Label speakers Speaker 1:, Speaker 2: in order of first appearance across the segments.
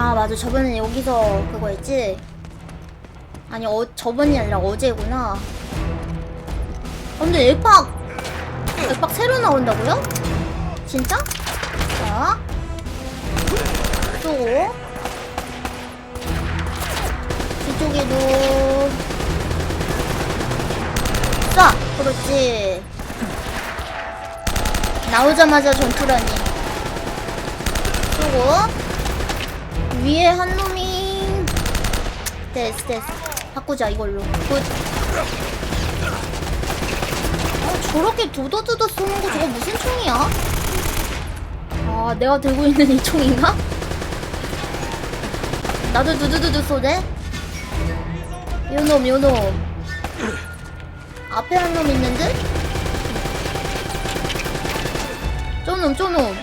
Speaker 1: 아 맞아. 저번에 여기서 그거 했지? 아니 어, 저번이 아니라 어제구나. 아, 근데 앱박 앱박 새로 나온다고요? 진짜? 자 쏘고 뒤쪽에도. 쏴 그렇지. 나오자마자 전투라니. 쏘고 위에 한 놈이 됐어 됐어 바꾸자 이걸로 굿 아, 저렇게 두더두더 쏘는 거 저거 무슨 총이야? 아 내가 들고 있는 이 총인가? 나도 두두두두 쏘네? 요놈 요놈 앞에 한 놈 있는데? 쪼놈 쪼놈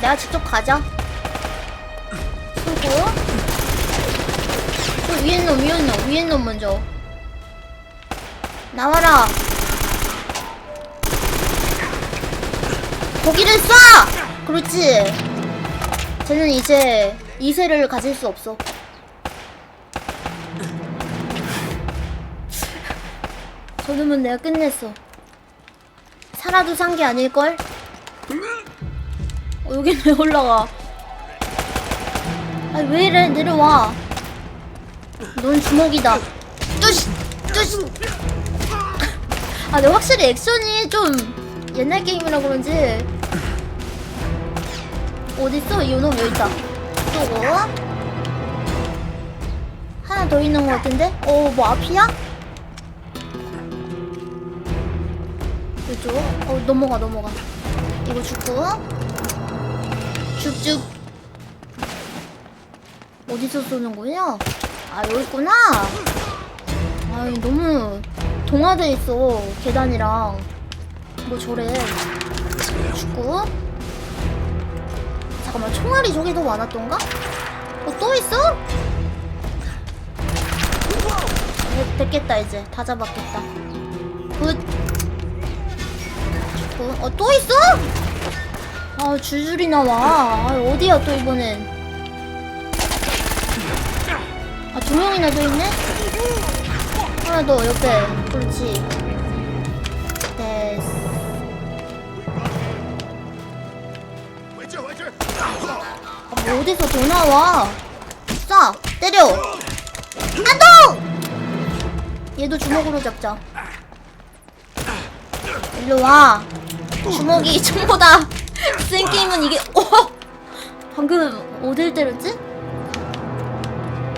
Speaker 1: 내가 직접 가자 쏘고 저 위에 놈 위에 놈 위에 놈 먼저. 나와라. 거기를 쏴! 그렇지. 쟤는 이제 이세를 가질 수 없어. 저놈은 내가 끝냈어. 살아도 산 게 아닐걸? 어, 여긴 왜 올라가 아니 왜 이래? 내려와. 넌 주먹이다. 뚜시 뚜시. 아 근데 확실히 액션이 좀 옛날 게임이라 그런지. 어딨어? 이놈 여기 있다. 쏘고 하나 더 있는 것 같은데? 어 뭐 앞이야? 이쪽? 어 넘어가 넘어가. 이거 죽고. 쭉쭉 어디서 쏘는 거냐? 아 여기 있구나. 아이 너무 동화돼 있어 계단이랑 뭐 저래. 죽고. 잠깐만 총알이 저기 더 많았던가? 어 또 있어? 네, 됐겠다 이제 다 잡았겠다. 굿. 죽고 어또 있어? 아 줄줄이 나와. 아, 어디야 또 이번엔? 두 명이나 더 있네? 하나 더, 옆에. 그렇지. 됐어. 아, 뭐 어디서 더 나와? 쏴! 때려! 안 동! 얘도 주먹으로 잡자. 일로 와. 주먹이 총보다 센 게임은 이게, 어! 방금 어딜 때렸지?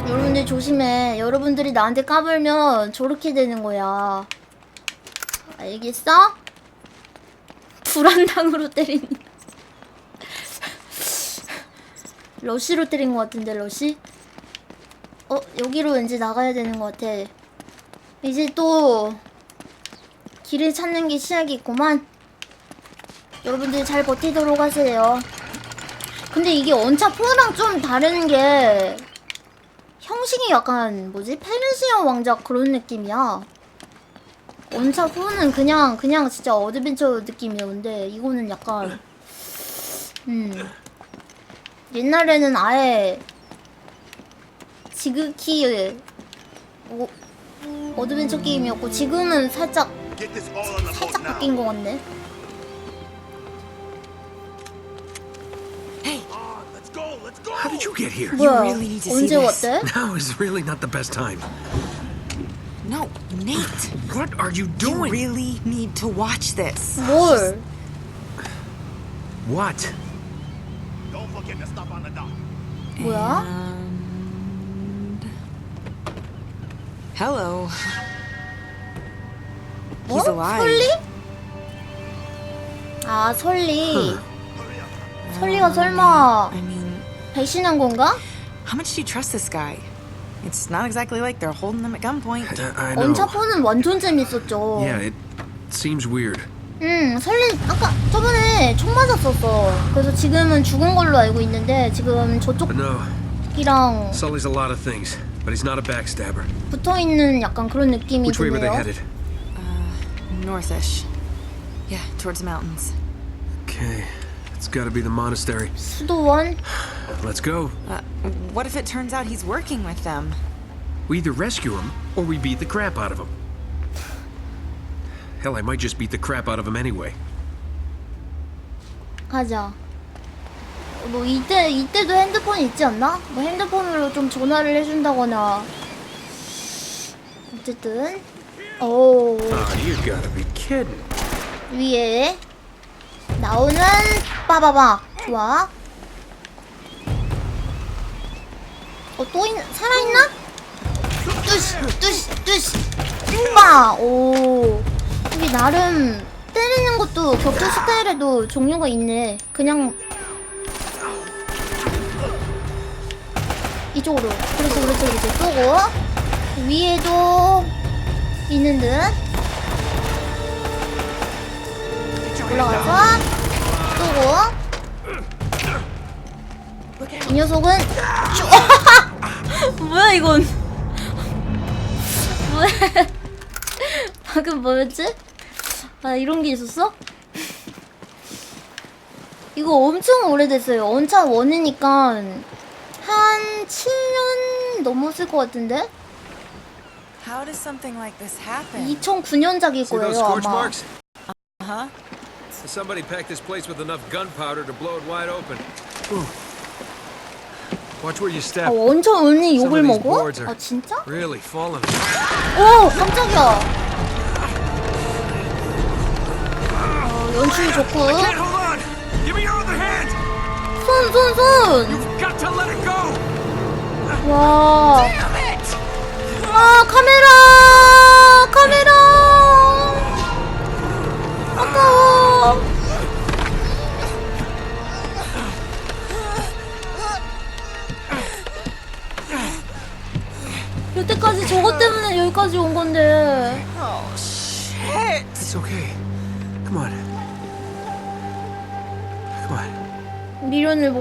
Speaker 1: 여러분들 조심해. 여러분들이 나한테 까불면 저렇게 되는 거야. 알겠어? 불안당으로 때리니. 러쉬로 때린 것 같은데, 러쉬? 어, 여기로 왠지 나가야 되는 것 같아. 이제 또, 길을 찾는 게 시작이구만. 여러분들 잘 버티도록 하세요. 근데 이게 원차 4랑 좀 다른 게, 형식이 약간 뭐지 페르시아 왕자 그런 느낌이야. 원차 4는 그냥 그냥 진짜 어드벤처 느낌이었는데 이거는 약간 음 옛날에는 아예 지극히 어, 어드벤처 게임이었고 지금은 살짝 살짝. 바뀐 것 같네.
Speaker 2: you get here?
Speaker 1: 뭐야
Speaker 3: really need to see
Speaker 1: 언제
Speaker 3: this.
Speaker 1: 왔대?
Speaker 2: Now is really not the best time.
Speaker 3: no, Nate.
Speaker 2: What are you
Speaker 3: You
Speaker 2: doing?
Speaker 3: really need to watch this.
Speaker 1: 뭘?
Speaker 2: What?
Speaker 4: Don't forget to stop on the dock.
Speaker 1: 뭐야?
Speaker 3: And... Hello.
Speaker 1: 뭐?
Speaker 3: He's alive.
Speaker 1: 설리? 아 설리.
Speaker 4: Hurry up.
Speaker 1: 설리가 설마
Speaker 3: I mean,
Speaker 1: 배신한 건가?
Speaker 3: how much do you trust this guy? It's not exactly like they're holding him at gunpoint.
Speaker 2: I, I know.
Speaker 1: 원차포는 완전 재밌었죠.
Speaker 2: Yeah, it seems weird.
Speaker 1: 응, 설리 아까 저번에 총 맞았었어. 그래서 지금은 죽은 걸로 알고 있는데 지금
Speaker 2: But no,
Speaker 1: 저쪽이랑
Speaker 2: Sully's a lot of things, but he's not a backstabber.
Speaker 1: 붙어 있는 약간 그런 느낌이
Speaker 2: Which way were they
Speaker 1: 드네요.
Speaker 2: headed?
Speaker 3: Northish. Yeah, towards the mountains.
Speaker 2: Okay, It's gotta be the monastery.
Speaker 1: 수도원?
Speaker 2: Let's go.
Speaker 3: Uh, what if it turns out he's working with them?
Speaker 2: We either rescue him or we beat the crap out of him. Hell, I might just beat the crap out of him anyway.
Speaker 1: 가자. 뭐 이때 이때도 핸드폰이 있지 않나? 뭐 핸드폰으로 좀 전화를 해준다거나. 어쨌든 오
Speaker 2: Oh, you gotta be kidding.
Speaker 1: 위에 나오는 빠바바 좋아. 어 또 있 살아있나? 뚜시 뚜시 뚜시. 띵바. 오. 여기 나름 때리는 것도 격투 스타일에도 종류가 있네. 그냥 이쪽으로. 그렇지 그렇지 그렇지 쏘고 위에도 있는 듯. 올라가서 쏘고. 이 녀석은 쭈 뭐야 이건 뭐야 방금 뭐였지? 아 이런 게 있었어? 이거 엄청 오래됐어요 원차 원이니까 한 7년 넘었을 것 같은데?
Speaker 3: How does something like this happen?
Speaker 1: 2009년작일
Speaker 2: See those
Speaker 1: 거예요 아마
Speaker 2: marks?
Speaker 3: Huh?
Speaker 2: Somebody packed this place with enough gunpowder to blow it wide open. Ooh. Watch where you
Speaker 1: 아,
Speaker 2: step.
Speaker 1: 원천 언니
Speaker 2: Some
Speaker 1: 욕을 먹어? 아 진짜?
Speaker 2: Really falling.
Speaker 1: 오 깜짝이야 어, 연출 좋고
Speaker 2: hold on! Give me your other hand!
Speaker 1: 손 손 손!
Speaker 2: Got to let it go!
Speaker 1: 와. 와 카메라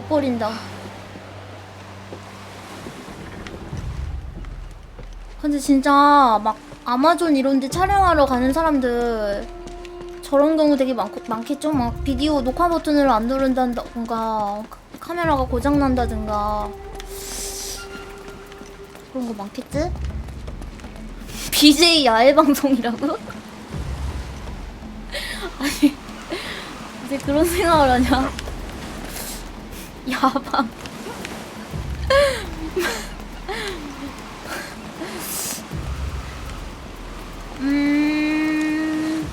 Speaker 1: 못 버린다. 근데 진짜 막 아마존 이런 데 촬영하러 가는 사람들 저런 경우 되게 많, 많겠죠? 막 비디오 녹화 버튼을 안 누른다던가 카메라가 고장난다든가 그런 거 많겠지? BJ 야외 방송이라고? 아니 이제 그런 생각을 하냐? 야방. 음,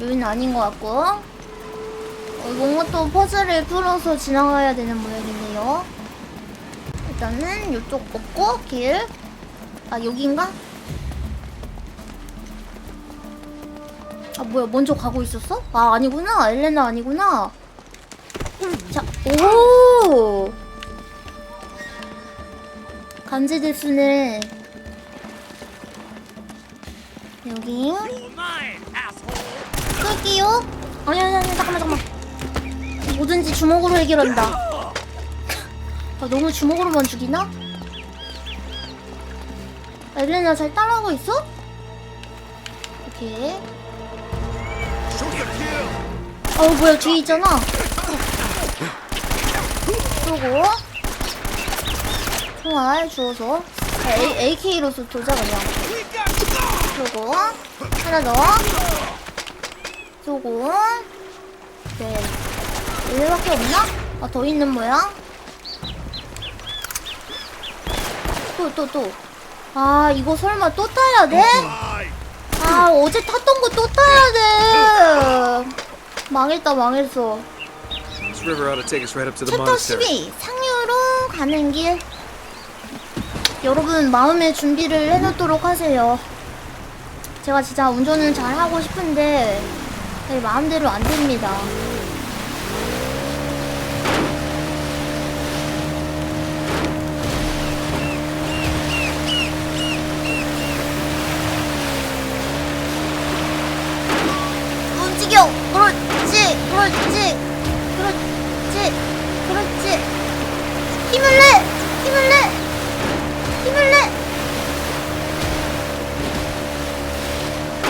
Speaker 1: 여기는 아닌 것 같고. 어, 뭔가 또 퍼즐을 풀어서 지나가야 되는 모양이네요. 일단은 이쪽 없고 길. 아 여기인가? 아 뭐야 먼저 가고 있었어? 아 아니구나 엘레나 아니구나. 자, 오! 간지 데스네. 여기. 끌게요. 아니, 아니, 아니, 잠깐만, 잠깐만. 뭐든지 주먹으로 해결한다. 아, 너무 주먹으로만 죽이나? 엘레나 잘 따라하고 있어? 오케이. 어 뭐야 뒤에 있잖아 쏘고 총알 주워서 A, AK로서 도자 그냥 쏘고 하나 더 쏘고 네. 얘밖에 없나? 아 더 있는 모양? 또 또 또 아 이거 설마 또 타야 돼? 아 어제 탔던 거 또 타야 돼. 망했다 망했어
Speaker 2: This river ought to take us right up to the
Speaker 1: 챕터
Speaker 2: monastery.
Speaker 1: 12 상류로 가는 길. 여러분 마음의 준비를 해놓도록 하세요. 제가 진짜 운전을 잘 하고 싶은데 제 마음대로 안 됩니다. 움직여! 그렇지 그렇지! 그렇지 그렇지 힘을 내! 힘을 내! 힘을 내!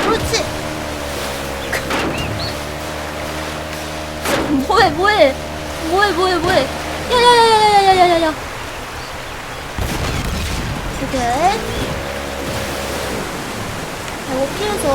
Speaker 1: 그렇지. 뭐해 뭐해? 뭐해 뭐해 야야야야야야야야야. 오케이. 이거 피해서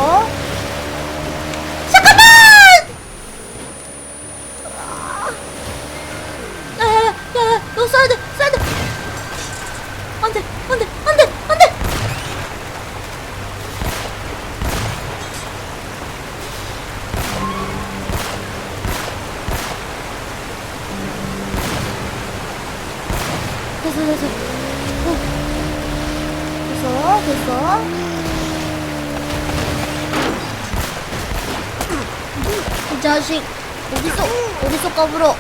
Speaker 1: 風呂。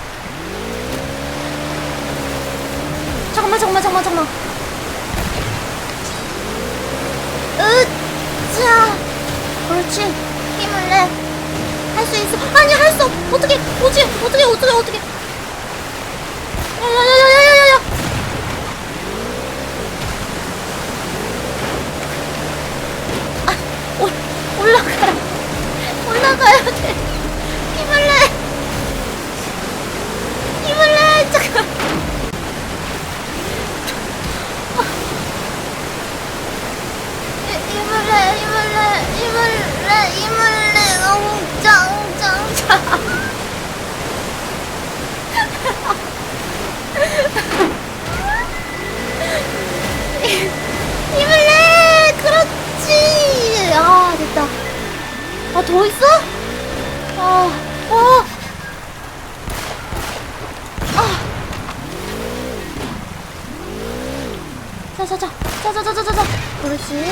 Speaker 1: 그렇지.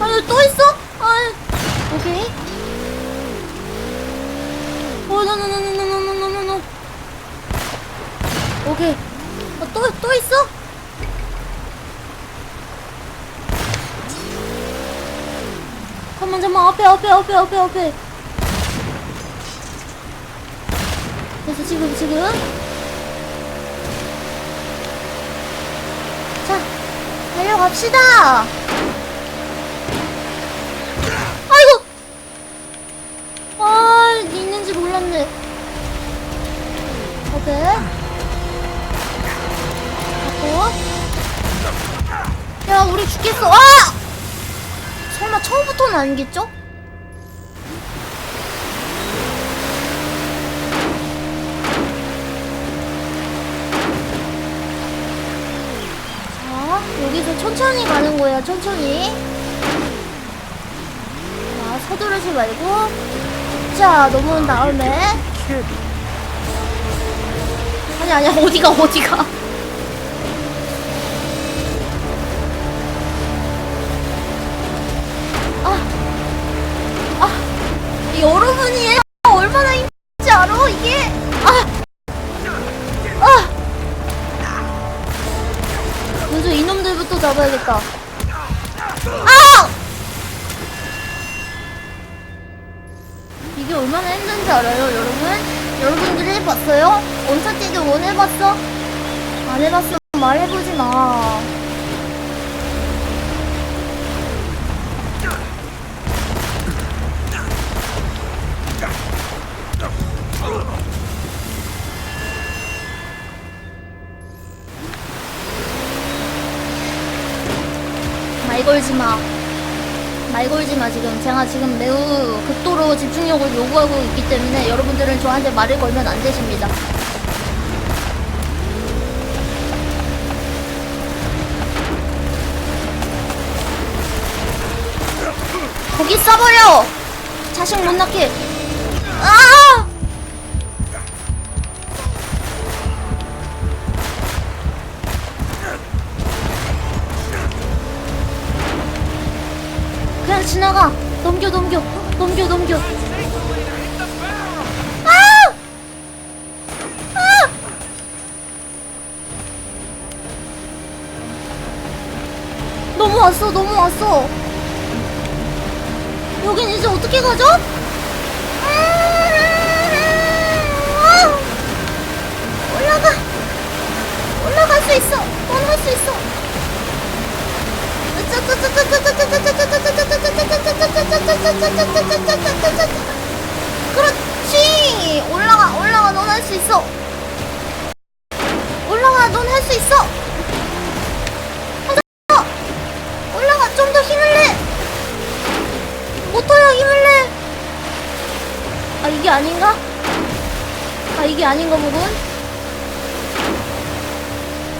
Speaker 1: 아, 여기 또 있어? 아, 오케이. 어, 노, 노, 노, 노, 노, 노, 노, 노, 노, 노. 오케이. 어, 또, 또 있어? 잠깐만 잠깐만 앞에 앞에 앞에 앞에 앞에 그래서 지금 지금 달려갑시다. 아이고. 아 있는지 몰랐네. 오케이. 갖고. 야 우리 죽겠어. 아! 설마 처음부터는 아니겠죠? 여기서 천천히 가는 거야, 천천히. 자, 서두르지 말고. 자, 넘어온 다음에. 아니, 아니야, 어디가, 어디가. 안 해봤으면 말해보지 마 말 걸지 마. 말 걸지 마, 지금. 제가 지금 매우 극도로 집중력을 요구하고 있기 때문에 여러분들은 저한테 말을 걸면 안 되십니다. 거기 쏴버려! 자식 못 낳게. 아! 그냥 지나가. 넘겨, 넘겨. 넘겨, 넘겨. 아! 아! 넘어왔어, 넘어왔어. 여긴 이제 어떻게 가죠? 음, 올라가! 올라갈 수 있어! 올라갈 수 있어! 그렇지! 올라가, 올라가, 넌 할 수 있어! 올라가, 넌 할 수 있어! 아 이게 아닌가 보군.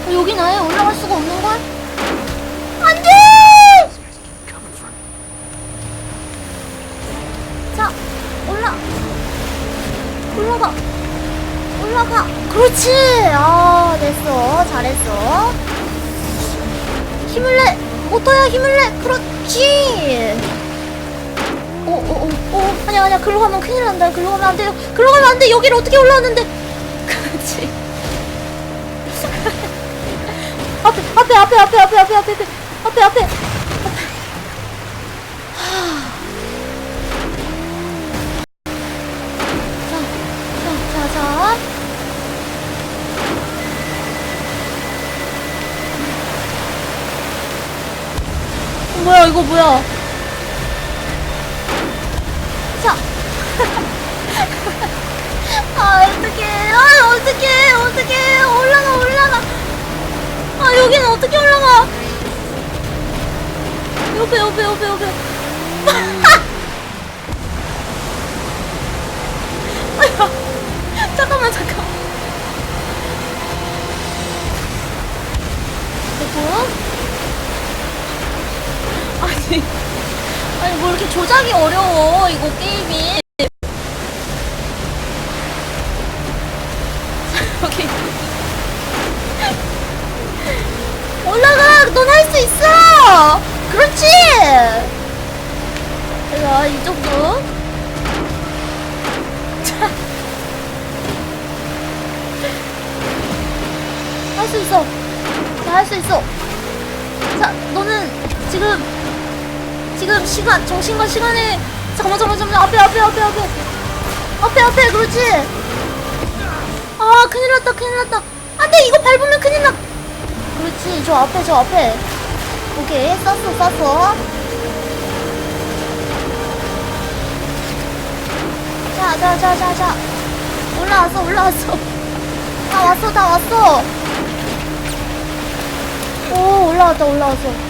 Speaker 1: 어, 여긴 아예 올라갈 수가 없는 걸? 안 돼!
Speaker 4: Coming from
Speaker 1: 자, 올라. 올라가. 올라가. 그렇지. 아, 됐어. 잘했어. 힘을 내. 모터야, 힘을 내. 그렇지. 오. 아니야, 아니야. 글로 가면 큰일 난다. 글로 가면 안 돼요. 글로 가면 안 돼. 여기를 어떻게 올라왔는데. 그렇지. 앞에, 앞에, 앞에, 앞에, 앞에, 앞에, 앞에, 앞에, 앞에, 앞에. 자, 자, 자. 어, 뭐야, 이거 뭐야? 자. 아, 어떡해. 아, 어떡해. 어떡해. 올라가, 올라가. 아, 여기는 어떻게 올라가? 옆에, 옆에, 옆에, 옆에. 조작이 어려워 이거 게임이. 여기. 올라가! 넌 할 수 있어! 그렇지! 야, 이 정도. 할 수 있어. 나할수 있어. 자, 너는 지금 지금 시간 정신과 시간에 잠깐만 잠깐만 잠깐만 앞에 앞에 앞에 앞에 앞에 앞에 그렇지. 아 큰일 났다 큰일 났다. 안돼 이거 밟으면 큰일 나. 그렇지 저 앞에 저 앞에. 오케이 쐈어 쐈어. 자자자자자 올라왔어 올라왔어. 다 왔어 다 왔어 오 올라왔다 올라왔어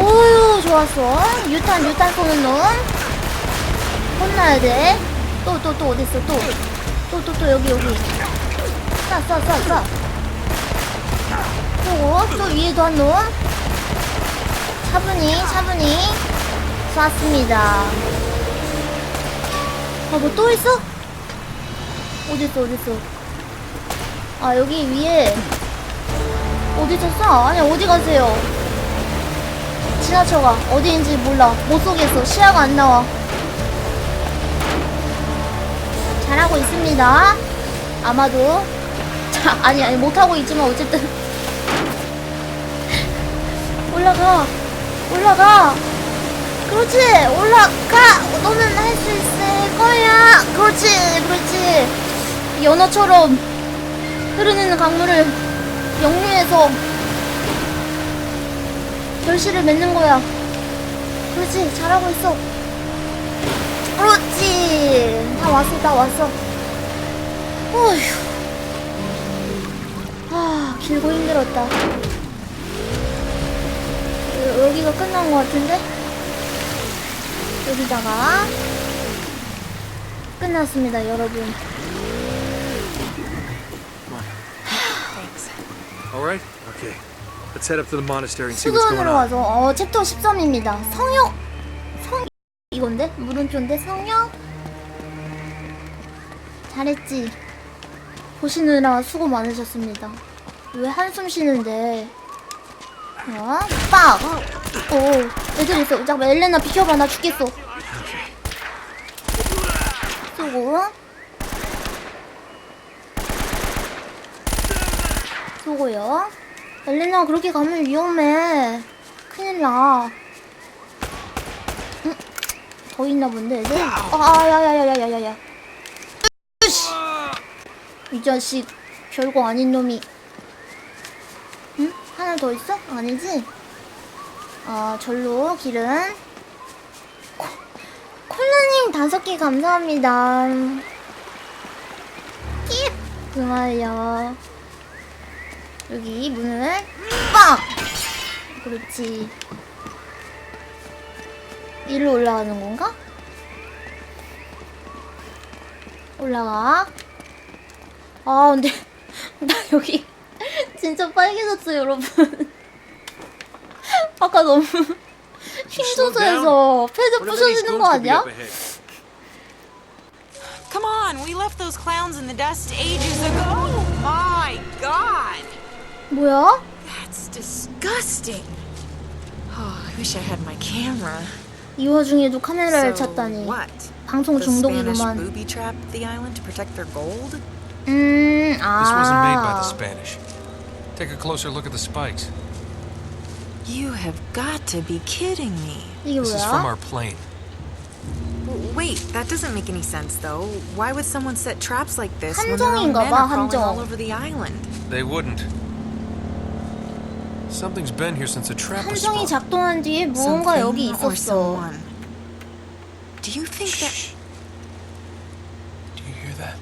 Speaker 1: 오유 좋았어. 유탄 유탄 쏘는 놈. 혼나야 돼또 또 또 어딨어 또? 또 또 또 여기 여기. 쏴쏴쏴쏴. 또, 또 위에도 한놈. 차분히 차분히. 쐈습니다. 아 뭐 또 있어? 어딨어 어딨어? 아 여기 위에. 어디 있었어? 아니 어디 가세요? 지나쳐가 어디인지 몰라. 못 쏘겠어. 시야가 안 나와. 잘하고 있습니다. 아마도. 자 아니 아니 못하고 있지만 어쨌든. 올라가. 올라가. 그렇지. 올라가. 너는 할 수 있을 거야. 그렇지 그렇지. 연어처럼 흐르는 강물을 역류해서 결실을 맺는 거야. 그렇지, 잘하고 있어. 그렇지, 다 왔어, 다 왔어. 어휴. 아, 길고 힘들었다. 여- 여기가 끝난 것 같은데? 여기다가 끝났습니다, 여러분.
Speaker 3: Thanks.
Speaker 2: All right? Okay. Let's head up to the monastery and see what's going
Speaker 1: 수도원으로
Speaker 2: on.
Speaker 1: 가서 어 챕터 13입니다. 성역 성 이건데 물음표인데 성역 잘했지. 보시느라 수고 많으셨습니다. 왜 한숨 쉬는데? 어? 빡! 오, 애들 있어. 잠깐만, 엘레나 비켜봐. 나 죽겠어. 쏘고. 쏘고요. 엘레나 그렇게 가면 위험해. 큰일 나. 응? 더 있나 본데, 애들? 아, 야야야야야야야. 으씨! 이 자식, 별거 아닌 놈이. 응? 하나 더 있어? 아니지? 아, 절로, 길은. 코, 콜라님 다섯 개 감사합니다. 끼! 고마워요. 여기 문을 빵! 그렇지. 일로 올라가는 건가? 올라가. 아, 근데 나 여기 진짜 빨개졌어요, 여러분. 아까 너무 힘줘서해서 패드
Speaker 2: goons
Speaker 1: 거 아니야?
Speaker 3: Come on, we left those clowns in the dust ages ago. Oh my god!
Speaker 1: 뭐야?
Speaker 3: That's disgusting. Oh, I wish I had my camera.
Speaker 1: 이 와중에도 카메라를
Speaker 3: So
Speaker 1: 찾다니.
Speaker 3: what?
Speaker 1: 방송
Speaker 3: The Spanish
Speaker 1: 중독이구만.
Speaker 3: booby trapped the island to protect their gold?
Speaker 1: 음, 아.
Speaker 2: This wasn't made by the Spanish. Take a closer look at the spikes.
Speaker 3: You have got to be kidding me.
Speaker 1: 이게
Speaker 2: This is from
Speaker 1: 뭐야?
Speaker 2: our plane.
Speaker 3: W- Wait, that doesn't make any sense though. Why would someone set traps like this when their own
Speaker 1: 함정인가
Speaker 3: men
Speaker 1: 봐,
Speaker 3: are crawling
Speaker 1: 함정.
Speaker 3: all over the island?
Speaker 2: They wouldn't. Something's been here since the trap was
Speaker 1: 함정이
Speaker 2: spawned.
Speaker 1: 작동한 뒤에 무언가 여기
Speaker 3: Something or
Speaker 1: 있었어.
Speaker 3: someone. Do you think that
Speaker 2: Shh. Do you hear that?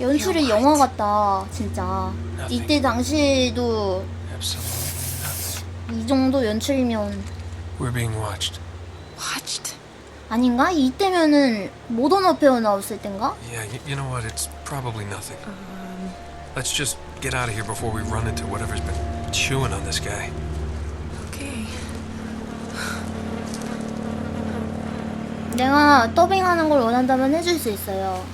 Speaker 1: 연출이 영화. 같다, 진짜.
Speaker 2: Nothing.
Speaker 1: 이때 당시에도
Speaker 2: Absolutely nothing.
Speaker 1: 이 정도 연출이면
Speaker 2: We're being watched.
Speaker 3: watched?
Speaker 1: 아닌가? 이때면은 모던 어페어 나왔을 땐가?
Speaker 2: Yeah, y- you know what? It's probably nothing. Let's just get out of here before we run into whatever's been chewing on this guy.
Speaker 3: Okay.
Speaker 1: 내가 더빙하는 걸 원한다면 해줄 수 있어요.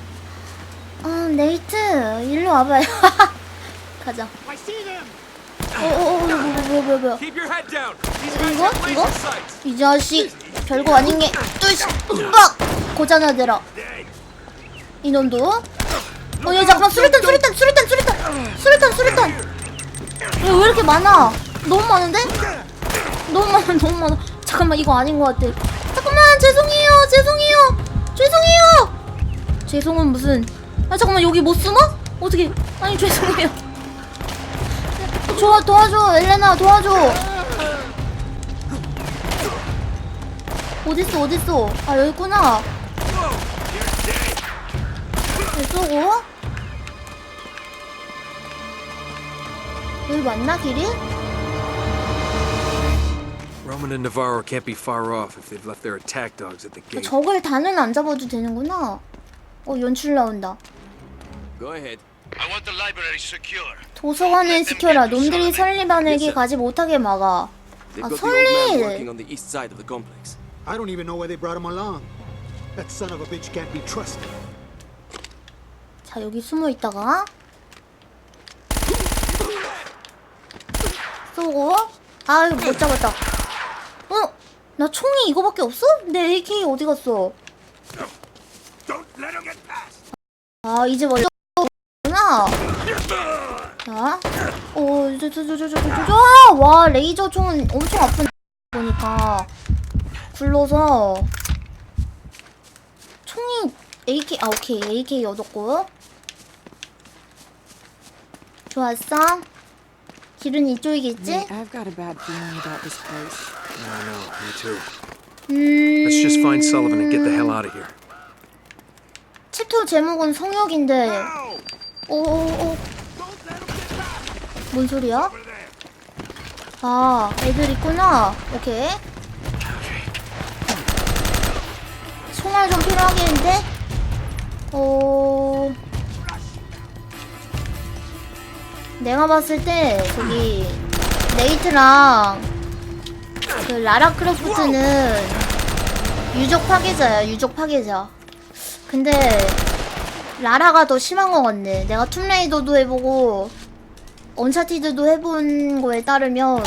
Speaker 1: 아, 네이트, 일로 와봐요. 가자.
Speaker 4: I see them!
Speaker 1: 어, 어, 어, 뭐야, 뭐야, 뭐야, 뭐야.
Speaker 2: Keep your head down.
Speaker 1: 이거? 이거? 이 자식, 별거 아닌 게, 뚜시, 빡! 고장나대라. 이놈도. 어, 얘 잠깐만, 수류탄, 수류탄, 수류탄, 수류탄! 수류탄, 수류탄! 얘왜 이렇게 많아? 너무 많은데? 너무 많아, 너무 많아. 잠깐만, 이거 아닌 것 같아. 잠깐만, 죄송해요, 죄송해요, 죄송해요! 죄송은 무슨. 아, 잠깐만, 여기 못 숨어? 어떻게. 아니, 죄송해요. 도와, 도와줘, 엘레나, 도와줘. 어딨어 어딨어 아 여기 있구나 왜 쏘고? 여기 맞나 길이?
Speaker 2: Roman and Navarro can't be far off if they've left their attack dogs at the gate.
Speaker 1: 적을 다는 안 잡아도 되는구나 어 연출 나온다
Speaker 4: Go ahead.
Speaker 5: I want the library secure.
Speaker 1: 도서관을 지켜라 놈들이 설리반에게. 가지 못하게 막아
Speaker 4: They've
Speaker 1: 아
Speaker 4: got the old man
Speaker 1: 설리
Speaker 4: working on the east side of the complex.
Speaker 6: I don't even know why they brought him along. That son of a bitch can't be trusted.
Speaker 1: 자 여기 숨어 있다가 쏘고 아 이거 못 잡았다 어? 나 총이 이거밖에 없어? 내 AK 어디 갔어? 아 이제 멀쩡구나 자, 어, 저저저저저저 와 레이저 총은 엄청 아픈 보니까 굴러서 총이 AK 아 오케이 AK 얻었고 좋았어. 길은 이쪽이겠지?
Speaker 3: Nate, I've got a bad feeling about this place.
Speaker 2: I know, me too.
Speaker 1: 음...
Speaker 2: Let's just find Sullivan and get the hell out of here.
Speaker 1: 챕터 제목은 성역인데 오오오 뭔 소리야? 아 애들 있구나 오케이 총알 좀 필요하겠는데? 어... 내가 봤을 때 저기 네이트랑 그 라라 크로프트는 유적 파괴자야 유적 파괴자 근데 라라가 더 심한 것 같네. 내가 툼레이더도 해보고 언차티드도 해본 거에 따르면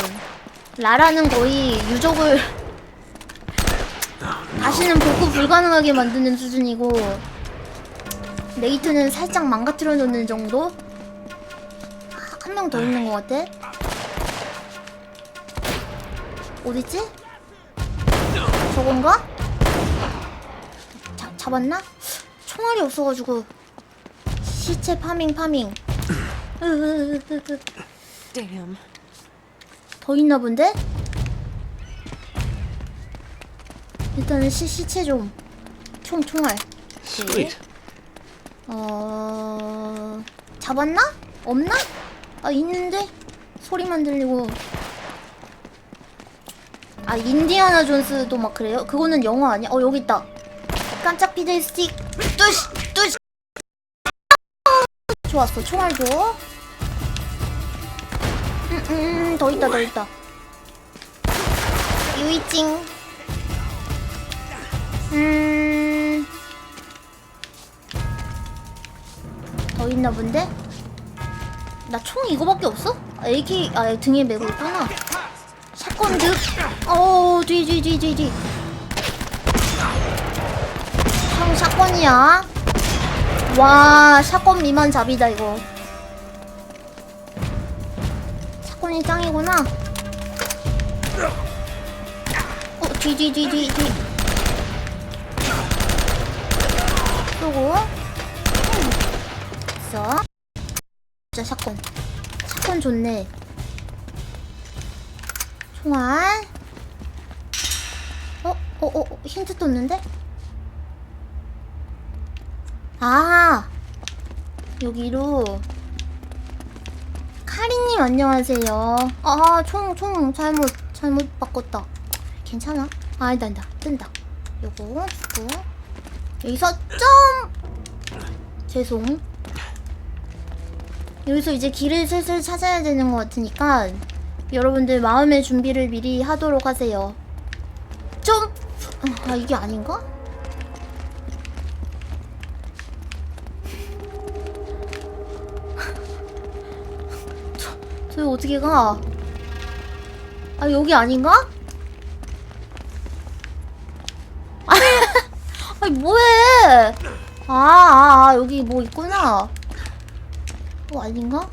Speaker 1: 라라는 거의 유적을 다시는 복구 불가능하게 만드는 수준이고 레이트는 살짝 망가뜨려 놓는 정도? 한 명 더 있는 것 같아. 어딨지? 저건가? 자, 잡았나? 총알이 없어가지고 시체 파밍 파밍. 더 있나 본데? 일단은 시, 시체 좀 총, 총알. 어... 잡았나? 없나? 아 있는데? 소리만 들리고. 아 인디아나 존스도 막 그래요? 그거는 영화 아니야? 어 여기 있다. 깜짝 피드 스틱. 뚜시 뚜시. 좋았어. 총알 줘. 음음 더 있다 더 있다. 유이찡 음... 더 있나 본데? 나 총 이거밖에 없어? 아, AK 아 등에 메고 있구나. 샷건 득. 어, 뒤 뒤 뒤 뒤 뒤. 형 샷건이야. 와, 샷건 미만 잡이다 이거. 샷건이 짱이구나. 어, 뒤 뒤 뒤 뒤 뒤. 쏘고. 있어. 진짜 샷건. 샷건 좋네. 총알. 어? 어? 어? 어, 힌트 떴는데? 아! 여기로. 카리님 안녕하세요. 아, 총, 총, 잘못, 잘못 바꿨다. 괜찮아? 아, 아니다, 아니다. 뜬다. 요거, 주고. 여기서 점! 죄송. 여기서 이제 길을 슬슬 찾아야 되는 것 같으니까 여러분들 마음의 준비를 미리 하도록 하세요. 좀, 아 이게 아닌가? 저, 저기 어떻게 가? 아 여기 아닌가? 아니 뭐해? 아, 아, 아 여기 뭐 있구나. 어 아닌가?